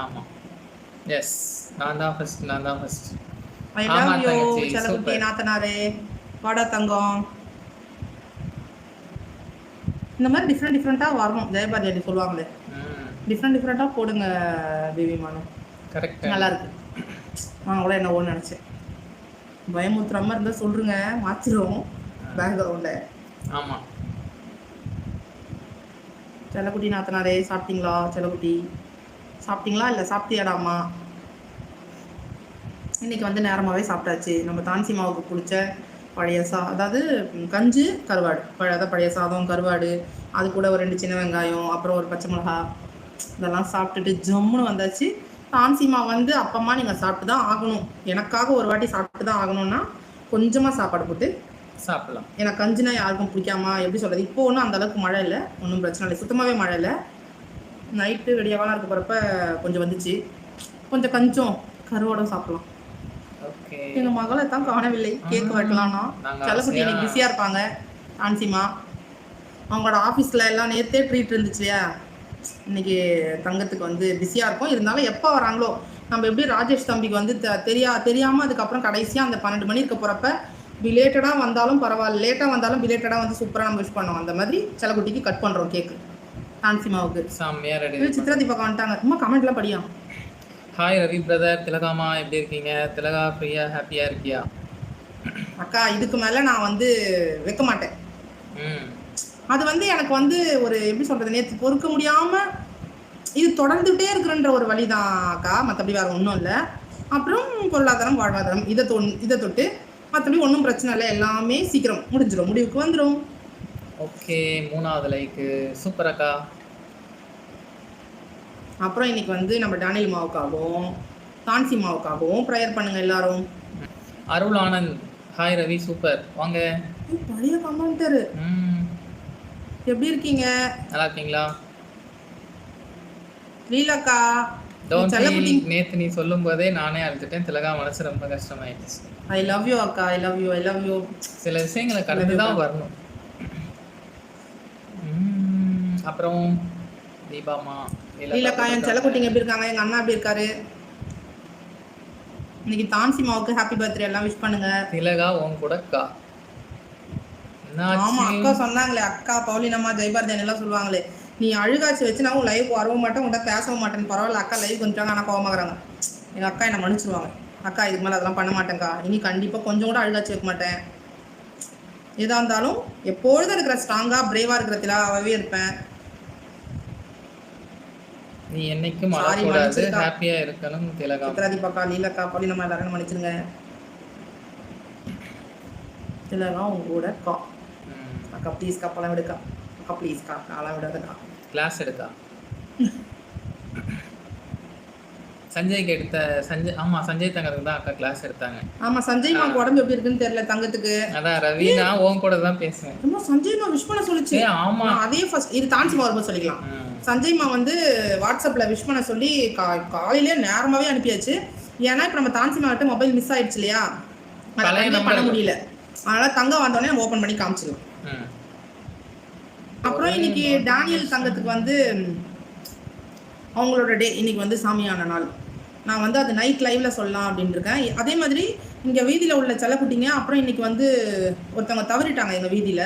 ஆமா. எஸ் நான் தான் ஃபர்ஸ்ட் நான் தான் first I love you super. நாத்தனாரே. வாடா தங்கம். இந்த மாதிரி டிஃப்ரெண்ட் டிஃப்ரெண்ட்டாக வரணும். ஜெயபாரதி சொல்லுவாங்களே. டிஃப்ரெண்ட் டிஃப்ரெண்ட்டாக போடுங்க தேவி மானு. கரெக்ட் நல்லா இருக்கு. நான் கூட என்ன ஒன்று நினச்சேன். பயமுத்துறாம இருந்தால் சொல்லுங்க மாற்றிடுவோம் பேக்ரவுண்டில் ஆமா. செல்லக்குட்டி நாத்தனாரே சாப்பிட்டீங்களா செல்லக்குட்டி? சாப்பிட்டீங்களா? இல்லை சாப்பிட்டியாடாம்மா இன்னைக்கு வந்து நேரமாகவே சாப்பிட்டாச்சு. நம்ம தான்சி மாவுக்கு பிடிச்ச பழைய சா அதாவது கஞ்சி கருவாடு. அதாவது பழைய சாதம் கருவாடு அது கூட ஒரு ரெண்டு சின்ன வெங்காயம் அப்புறம் ஒரு பச்சை மிளகா இதெல்லாம் சாப்பிட்டுட்டு ஜம்முன்னு வந்தாச்சு. தான்சிமா வந்து அப்பமா நீங்கள் சாப்பிட்டு தான் ஆகணும். எனக்காக ஒரு வாட்டி சாப்பிட்டு தான் ஆகணும்னா கொஞ்சமாக சாப்பாடு போட்டு சாப்பிடலாம். எனக்கு கஞ்சினா யாருக்கும் பிடிக்காம? எப்படி சொல்கிறது இப்போ ஒன்றும் அந்த அளவுக்கு மழை இல்லை. ஒன்றும் பிரச்சனை இல்லை. சுத்தமாகவே மழை இல்லை. நைட்டு வெடியாவெல்லாம் இருக்க போகிறப்ப கொஞ்சம் வந்துச்சு. கொஞ்சம் கஞ்சம் கருவோட சாப்பிடலாம். ஓகே. எங்கள் மகளை தான் காணவில்லை. கேக் நாங்க செல்லக்குட்டி இன்னைக்கு பிஸியாக இருப்பாங்க ஆன்சிமா அவங்களோட ஆஃபீஸில் எல்லாம் நேற்றே ட்ரீட் இருந்துச்சு இல்லையா? இன்னைக்கு தங்கத்துக்கு வந்து பிஸியாக இருக்கும். இருந்தாலும் எப்போ வராங்களோ? நம்ம எப்படி ராஜேஷ் தம்பிக்கு வந்து தெரியா தெரியாமல் அதுக்கப்புறம் கடைசியாக அந்த பன்னெண்டு மணி இருக்க போகிறப்ப பிலேட்டடாக வந்தாலும் பரவாயில்ல. லேட்டாக வந்தாலும் பிலேட்டடாக வந்து சூப்பராக நம்ம விஷ் பண்ணோம் அந்த மாதிரி செல்லக்குட்டிக்கு கட் பண்ணுறோம் கேக்கு ஆன்சிமாவுக்கு செம்மையா ரெடி சித்ரா தீபா வந்துட்டாங்க. சும்மா கமெண்ட்லாம் படியா. ஹாய் ரவி பிரதர் திலகாமா எப்படி இருக்கீங்க? திலகா ஃப்ரீயா ஹாப்பியா இருக்கியா? அக்கா இதுக்கு மேலே நான் வந்து வைக்க மாட்டேன். அது வந்து எனக்கு வந்து ஒரு எப்படி சொல்றது நேற்று பொறுக்க முடியாம இது தொடர்ந்துட்டே இருக்கிறன்ற ஒரு வழிதான் அக்கா. மற்றபடி வேற ஒன்றும் இல்லை. அப்புறம் பொருளாதாரம் வாழ்வாதாரம் இதை தொ இதை தொட்டு மற்றபடி ஒன்றும் பிரச்சனை இல்லை. எல்லாமே சீக்கிரம் முடிஞ்சிடும் முடிவுக்கு வந்துடும் ஓகே மூணாவது லைக்கு சூப்பர் அக்கா. அப்புறம் இன்னைக்கு வந்து நம்ம டேனியல் மாவுக்காகவும் தான்சி மாவுக்காகவும் ப்ரேயர் பண்ணுங்க எல்லாரும். அருள் ஆனந்த். ஹாய் ரவி சூப்பர் வாங்க. பழைய கமெண்டரு எப்படி இருக்கீங்க? நல்லா இருக்கீங்களா? லீலாக்கா நேத்து நீ சொல்லும் போதே நானே அழுதுட்டேன். திலகா மனசு ரொம்ப கஷ்டமாயிடுச்சு. ஐ லவ் யூ அக்கா I love you I love you சில விஷயங்களை கடந்து தான் வரணும் ம், அப்புறம் தீபாமா லீலாக்கா என் செல்லக்குட்டிங்க எப்படி இருக்காங்க? எங்க அண்ணா எப்படி இருக்காரு? இன்னைக்கு தான்சி மாவுக்கு ஹாப்பி பர்த்டே எல்லாம் விஷ் பண்ணுங்க. திலகா உன் கூட அக்கா ஆமா அக்கா சொன்னாங்களே அக்கா பவுலினம்மா ஜெயபாரதியன் எல்லாம் சொல்லுவாங்களே. நீ அழுகாச்சு வச்சு நான் லைவ் வரவும் மாட்டேன் உன்கிட்ட பேசவும் மாட்டேன் பரவாயில்ல அக்கா லைவ் கொஞ்சம் ஆனால் கோவமாகறாங்க. எங்க அக்கா என்ன மன்னிச்சிருவாங்க. அக்கா இதுக்கு மேலே அதெல்லாம் பண்ண மாட்டேங்க்கா இனி கண்டிப்பா கொஞ்சம் கூட அழுகாச்சு வைக்க மாட்டேன். எதா இருந்தாலும் எப்பொழுதும் இருக்கிற ஸ்ட்ராங்கா பிரேவா இருக்கிற திலாவே இருப்பேன். நீ என்னைக்கும் மன்னிச்சிருக்கா. ஹாப்பியா இருக்கணும் திலகா சித்ராதிபாக்கா லீலக்கா பவுலினம்மா எல்லாரும் மன்னிச்சிருங்க. திலகா உங்க கூட அக்கா ம், அக்கா ப்ளீஸ்க்கா பழம் விடுக்கா அக்கா ப்ளீஸ்க்கா காலாம் விடாதக்கா. கிளாஸ் எடுக்கா. சஞ்சய்க்கு எடுத்த சஞ்சய் ஆமா சஞ்சய் தங்கருக்கு தான் அக்கா கிளாஸ் எடுத்தாங்க. ஆமா சஞ்சய் மாக்கு உடம்பு எப்படி இருக்குன்னு தெரியல தங்கத்துக்கு. அதான் ரவி நான் உன் கூட தான் பேசுவேன் சஞ்சய் மா விஷ் பண்ண சொல்லுச்சு. ஆமா. அதே ஃபர்ஸ்ட் இது தான்சி வரும்போது சொல்லிக்கலாம். ம், சஞ்சய் மா வந்து வாட்ஸ்அப்ல விஷ் பண்ண சொல்லி கா காலையிலே நேரமாவே அனுப்பியாச்சு. ஏன்னா இப்போ நம்ம தான்சி கிட்ட மொபைல் மிஸ் ஆயிடுச்சு இல்லையா? அதை பழைய convey number பண்ண. முடியல அதனால தங்க வந்தோடனே ஓபன் பண்ணி காமிச்சிடலாம். ம். அப்புறம் இன்னைக்கு டேனியல் தங்கத்துக்கு வந்து அவங்களோட டே இன்னைக்கு வந்து சாமியான நாள். நான் வந்து அது நைட் லைவ்ல சொல்லலாம் அப்படின்னு இருக்கேன் அதே மாதிரி இங்க வீதியில உள்ள செல்லக்குட்டிங்க அப்புறம் இன்னைக்கு வந்து ஒருத்தவங்க தவறிட்டாங்க எங்க வீதியில.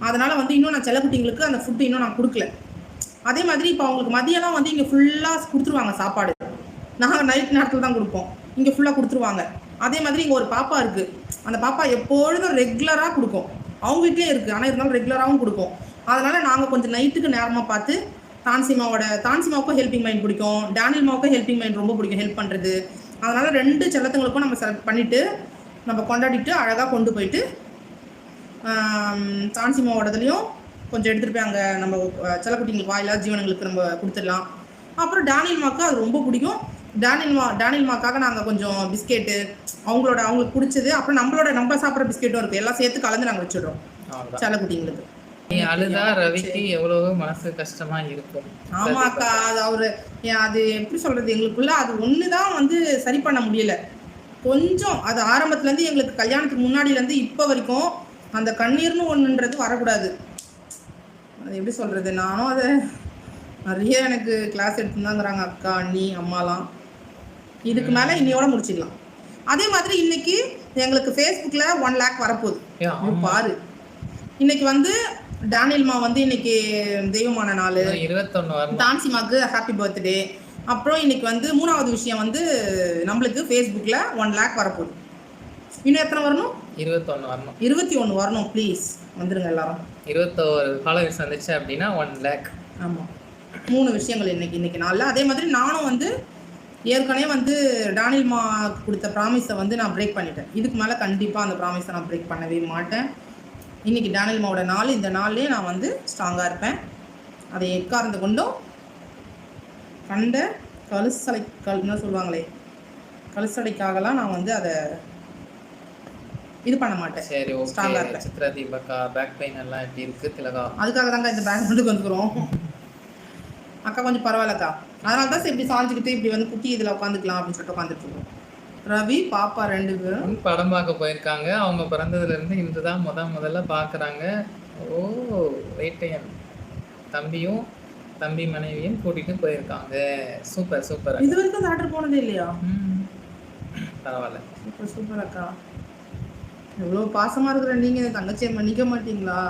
அதனால வந்து இன்னும் நான் செல்லக்குட்டிங்களுக்கு அந்த ஃபுட்டு இன்னும் நான் கொடுக்கல. அதே மாதிரி இப்போ அவங்களுக்கு மதியம்லாம் வந்து இங்கே ஃபுல்லாக கொடுத்துருவாங்க சாப்பாடு. நாங்கள் நைட் நேரத்தில் தான் கொடுப்போம். இங்கே ஃபுல்லாக கொடுத்துருவாங்க. அதே மாதிரி இங்கே ஒரு பாப்பா இருக்குது அந்த பாப்பா எப்பொழுதும் ரெகுலராக கொடுக்கும். அவங்ககிட்டயே இருக்குது ஆனால் இருந்தாலும் ரெகுலராகவும் கொடுக்கும். அதனால் நாங்கள் கொஞ்சம் நைட்டுக்கு நேரமாக பார்த்து தான்சிமாவோட தான்சிமாவுக்கும் ஹெல்பிங் மைண்ட் பிடிக்கும். டேனியல் மாவுக்கும் ஹெல்பிங் மைண்ட் ரொம்ப பிடிக்கும். ஹெல்ப் பண்ணுறது அதனால் ரெண்டு செல்லத்துங்களுக்கும் நம்ம செலக்ட் பண்ணிவிட்டு நம்ம கொண்டாடிட்டு அழகாக கொண்டு போயிட்டு தான்சிமாவோடதுலேயும் கொஞ்சம் எடுத்துகிட்டு போய் அங்கே நம்ம செல்லக்குட்டிங்களுக்கு வாயிலா ஜீவனங்களுக்கு நம்ம கொடுத்துடலாம். அப்புறம் டேனியல் மாக்கு அது ரொம்ப பிடிக்கும். டேனியல் மா டேனியல் மாக்காக நாங்கள் கொஞ்சம் பிஸ்கெட்டு அவங்களோட அவங்களுக்கு பிடிச்சது. அப்புறம் நம்மளோட நம்ம சாப்பிட்ற பிஸ்கெட்டும் இருக்குது எல்லாம் சேர்த்து கலந்து நாங்கள் வச்சிடுறோம். செல்லக்குட்டிங்களுக்கு. நீ அழுதா ரவிக்கு எவ்வளவு மனசு கஷ்டமா இருக்கும். ஆமாக்கா அது அவரு அது எப்படி சொல்றது? எங்களுக்குள்ள அது ஒன்று தான் வந்து சரி பண்ண முடியல. கொஞ்சம் அது ஆரம்பத்துலேருந்து எங்களுக்கு கல்யாணத்துக்கு முன்னாடியிலேருந்து இப்போ வரைக்கும் அந்த கண்ணீர்னு ஒன்றுன்றது வரக்கூடாது. அது எப்படி சொல்றது? நானும் அதை நிறைய எனக்கு கிளாஸ் எடுத்துருந்தாங்கிறாங்க அக்கா அண்ணி அம்மாலாம். இதுக்கு மேலே இன்னையோட முடிச்சிடலாம் அதே மாதிரி இன்னைக்கு எங்களுக்கு ஃபேஸ்புக்கில் ஒன் லேக் வரப்போகுது. பாரு. இன்னைக்கு வந்து டேனியல்மா வந்து இன்னைக்கு தெய்வமான நாள். இருபத்தொன்னு வரணும். டான்சிமாக்கு ஹாப்பி பர்த்டே அப்புறம் இன்னைக்கு வந்து மூணாவது விஷயம் வந்து நம்மளுக்கு ஃபேஸ்புக்கில் ஒன் லேக் வரப்போகுது. இன்னும் எத்தனை வரணும்? இருபத்தொன்னு வரணும். இருபத்தி ஒன்று வரணும் ப்ளீஸ் வந்துருங்க எல்லாரும். இருபத்தோரு ஃபாலோவர்ஸ் வந்துச்சு அப்படின்னா ஒன் லேக் ஆமாம் மூணு விஷயங்கள் இன்னைக்கு இன்னைக்கு நாளில் அதே மாதிரி நானும் வந்து ஏற்கனவே வந்து டானில்மா கொடுத்த ப்ராமிஸை வந்து நான் பிரேக் பண்ணிட்டேன். இதுக்கு மேலே கண்டிப்பாக அந்த ப்ராமிஸை நான் பிரேக் பண்ணவே மாட்டேன். இன்னைக்கு டானில்மாவோட நாள் இந்த நாள்லேயே நான் வந்து ஸ்ட்ராங்காக இருப்பேன். அதை எக்கார்ந்து கொண்டும் கண்ட கழுசலை கல் என்ன சொல்லுவாங்களே? கழுசடைக்காகலாம் நான் வந்து அதை இது பண்ண மாட்டேன். சரி ஓகே இருப்பேன். சித்ரா தீபக்கா பேக் பெயின் எல்லாம் எப்படி இருக்கு திலகா? அதுக்காக தாங்க இந்த பேக்ரவுண்டுக்கு வந்துக்கிறோம் அக்கா கொஞ்சம் பரவாயில்லக்கா. அதனால தான் இப்படி சாஞ்சுக்கிட்டு இப்படி வந்து குட்டி இதில் உட்காந்துக்கலாம் அப்படின்னு சொல்லிட்டு உட்காந்துட்டு இருக்கோம். ரவி பாப்பா ரெண்டு பேரும். படம் பார்க்க போயிருக்காங்க. அவங்க பிறந்ததுல இருந்து இன்று தான் முத முதல்ல பார்க்குறாங்க. ஓ வேட்டையன் தம்பியும் தம்பி மனைவியும் கூட்டிட்டு போயிருக்காங்க. சூப்பர் சூப்பர் இது வரைக்கும் தேட்டர் போனதே இல்லையா. பரவாயில்ல. சூப்பர் சூப்பர் அக்கா. எவ்வளோ பாசமா இருக்கிற நீங்க இந்த தங்கச்சியை மன்னிக்க மாட்டீங்களா?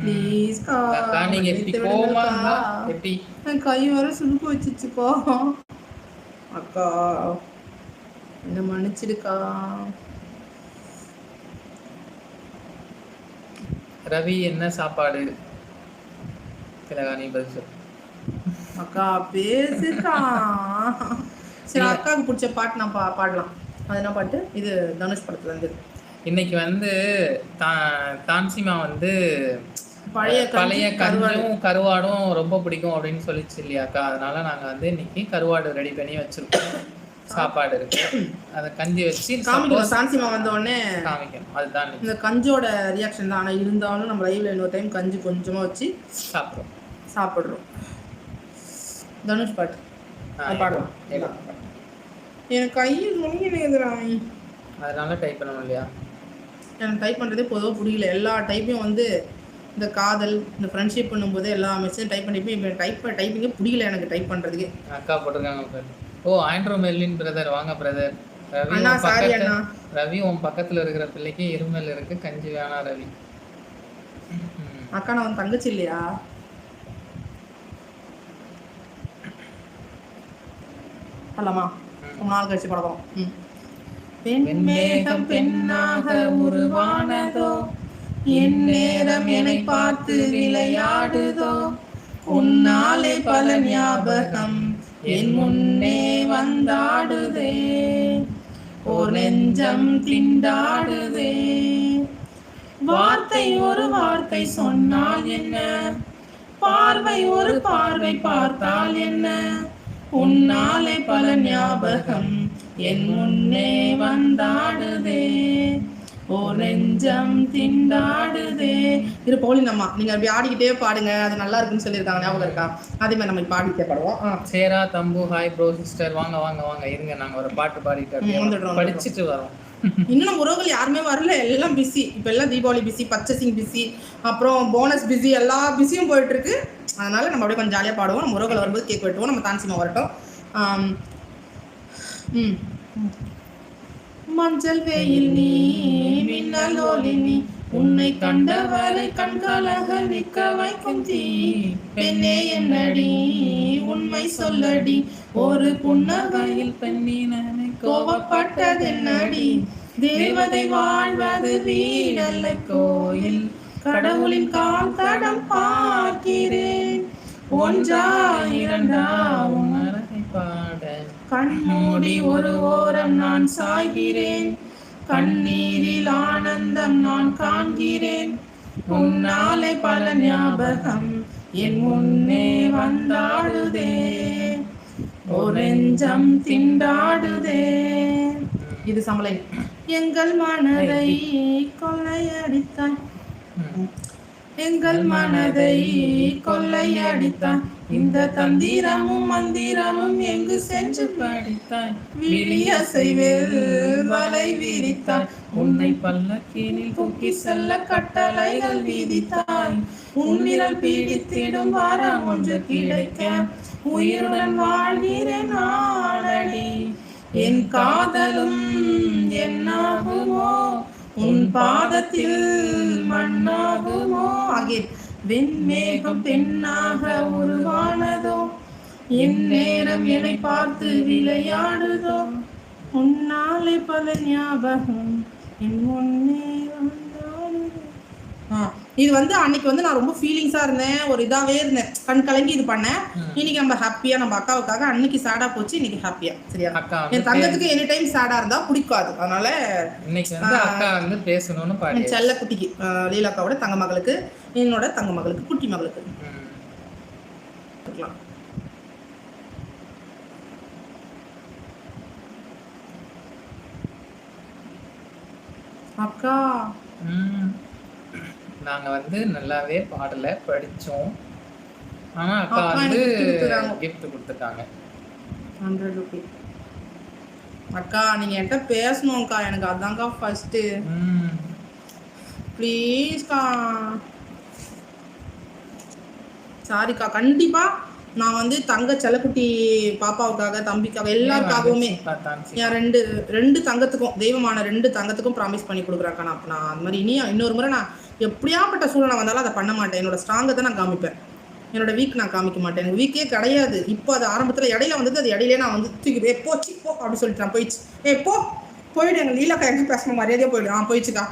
ப்ளீஸ்க்கா கை. வர சுருக்கு வச்சிச்சுக்கா. அக்கா என்ன மன்னிச்சிடுக்கா. ரவி என்ன சாப்பாடு? நீ பதில் சொல்லு அக்கா பேசுக்கா. சரி அக்காவுக்கு பிடிச்ச பாட்டு நான் பா பாடலாம். அது என்ன பாட்டு? இது தனுஷ் படத்துல இருந்து இன்னைக்கு வந்து தான்சிமா வந்து பழைய பழைய கருவாடு. கஞ்சும் கருவாடும் ரொம்ப பிடிக்கும் அப்படின்னு சொல்லிச்சு இல்லையாக்கா. அதனால நாங்க வந்து இன்னைக்கு கருவாடு ரெடி பண்ணி வச்சிருக்கோம். சாப்பாடு இருக்கு. அதை கஞ்சி வச்சு காமிக்கணும். சான்சிமா வந்த உடனே காமிக்கணும். அதுதான் இந்த கஞ்சோட ரியாக்ஷன் தான். ஆனா இருந்தாலும் நம்ம லைவ்ல இன்னொரு டைம் கஞ்சி கொஞ்சமா வச்சு சாப்பிடுறோம். சாப்பிடுறோம். தனுஷ் பாட்டு. எடுப்போம். எனக்கு கை முடியுதுடா அதனால டைப் பண்ணணும் இல்லையா? எனக்கு டைப் பண்ணுறதே பொதுவாக பிடிக்கல எல்லா டைப்பையும் வந்து இந்த காதல் இந்த ஃப்ரெண்ட்ஷிப் பண்ணும்போது எல்லா மெசேஜ் டைப் பண்ணிப்பேன் இப்போ டைப் டைப்பிங்கே பிடிக்கல எனக்கு டைப் பண்ணுறதுக்கு அக்கா போட்டிருக்காங்க. ஓ ஆண்ட்ரோ மெல்வின் பிரதர் வாங்க பிரதர் ரவி பக்கத்து- அண்ணா. ரவி உன் பக்கத்துல இருக்கிற பிள்ளைக்கு இருமல் இருக்கு. கஞ்சி வேணாம் ரவி. அக்கா நான் உன் தங்கச்சி இல்லையா? பண்ணலாமா ரொம்ப நாள் கழிச்சு பழக்கம். ம். பெண்மேகம் பெண்ணாக உருவானதோ? என் நேரம் என்னை பார்த்து விளையாடுதோ உன்னாலே பல ஞாபகம் என் முன்னே வந்தாடுதே. ஓர் நெஞ்சம் திண்டாடுதே. வார்த்தை ஒரு வார்த்தை சொன்னால் என்ன? பார்வை ஒரு பார்வை பார்த்தால் என்ன? உன்னாலே பல ஞாபகம் என் முன்னே வந்தாடுதே. ஓ நெஞ்சம் திண்டாடுதே. இது போலினம்மா. நீங்க அப்படி ஆடிக்கிட்டே பாடுங்க. அது நல்லா இருக்குன்னு சொல்லியிருக்காங்க. ஞாபகம் இருக்கா? அதே மாதிரி நம்ம இப்ப ஆடிக்கிட்டே பாடுவோம். சேரா தம்பு ஹாய் ப்ரோ சிஸ்டர் வாங்க வாங்க வாங்க. இருங்க. நாங்க ஒரு பாட்டு பாடிட்டு படிச்சுட்டு வரோம். இன்னும் உறவுகள் யாருமே வரல. எல்லாம் பிஸி இப்போ எல்லாம் தீபாவளி பிஸி பர்ச்சேசிங் பிஸி அப்புறம் போனஸ் பிஸி எல்லா பிஸியும் போயிட்டு இருக்கு அதனால நம்ம அப்படியே கொஞ்சம் ஜாலியாக பாடுவோம். நம்ம உறவுகள் வரும்போது கேக் வெட்டுவோம். நம்ம தான்சிமா வரட்டும். ம். மஞ்சள் வெயில் நீ மின்னல் ஒளி நீ உன்னை கண்டவரை கண்களாக நிற்க வைக்கும் தீ. பெண்ணே என்னடி உண்மை சொல்லடி ஒரு புன்னகையில் பெண்ணினனை கோபப்பட்டதென்னடி தேவதை வாழ்வது வீடல்ல கோயில் கடவுளின் கால் தடம் பார்க்கிறேன். ஒன்றா இரண்டா உன் பாட. கண்மூடி ஒரு ஓரம் நான் சாய்கிறேன். கண்ணீரில் ஆனந்தம் நான் காண்கிறேன். உன்னாலே பல ஞாபகம் என் முன்னே வந்தாடுதே. ஒரெஞ்சம் திண்டாடுதே. இது சமலை. எங்கள் மனதை கொள்ளையடித்தான். எங்கள் மனதை கொள்ளையடித்தான் இந்த தந்திரமும் மந்திரமும் எங்கு சென்று படித்தாய்? விழிய வலை விரித்தாய். உன்னை பல்லக்கீனில் தூக்கி செல்ல கட்டளைகள் விதித்தாய். உன்னிரல் பீடித்திடும் வாரம் ஒன்று கிடைக்க உயிருடன் வாழ்கிறேன் நாளடி. என் காதலும் என்னாகுமோ? உன் பாதத்தில் மண்ணாகுமோ? ஆகிய வெண்மேகம் பெண்ணாக உருவானதோ? என் நேரம் என்னை பார்த்து விளையாடுதோ? உன்னாலே பல ஞாபகம். என் முன்னே வந்தாடுதோ. ஆ, இது வந்து அன்னைக்கு வந்து நான் ரொம்ப ஃபீலிங்ஸா இருந்தேன். ஒரு இதாவே இருந்தேன். கண் கலங்கி இது பண்ணேன். இன்னைக்கு நம்ம ஹாப்பியா நம்ம அக்காவுக்காக அன்னைக்கு சேடா போச்சு. இன்னைக்கு ஹாப்பியா சரியா? என் தங்கத்துக்கு எனி டைம் சேடா இருந்தா பிடிக்காது. அதனால இன்னைக்கு செல்ல குட்டிக்கு லீலாக்காவோட தங்க மகளுக்கு என்னோட தங்க மகளுக்கு குட்டி மகளுக்கு. இருக்கலாம். அக்கா. ம். நாங்க வந்து நல்லாவே பாடல படிச்சோம் ஆனா அக்கா வந்து gift கொடுத்துட்டாங்க. ஹண்ட்ரட் ருபி அக்கா நீங்க என்கிட்ட பேசணும்க்கா எனக்கு அதான்க்கா ஃபர்ஸ்ட். ப்ளீஸ்க்கா சாரிக்கா கண்டிப்பா நான் வந்து தங்க செல்லக்குட்டி பாப்பாவுக்காக தம்பிக்காக எல்லாருக்காகவுமே. என் ரெண்டு ரெண்டு தங்கத்துக்கும் தெய்வமான ரெண்டு தங்கத்துக்கும் ப்ராமிஸ் பண்ணி கொடுக்குறேன்க்கா நான் நான் அந்த மாதிரி இனி இன்னொரு முறை நான் எப்படியாப்பட்ட சூழ்நிலை வந்தாலும் அதை பண்ண மாட்டேன். என்னோட ஸ்ட்ராங்கை தான் நான் காமிப்பேன். என்னோட வீக் நான் காமிக்க மாட்டேன். எனக்கு வீக்கே கிடையாது. இப்போ அது ஆரம்பத்தில் இடையில வந்தது அது இடையிலே நான் வந்து தூக்கி ஏ போச்சு போ அப்படின்னு சொல்லிட்டு நான் போயிடுச்சு. ஏ போ போயிடு எங்கள் லீலாக்கா எங்கே பேசணும் மரியாதையாக போயிடு. ஆ போயிடுச்சுக்கா.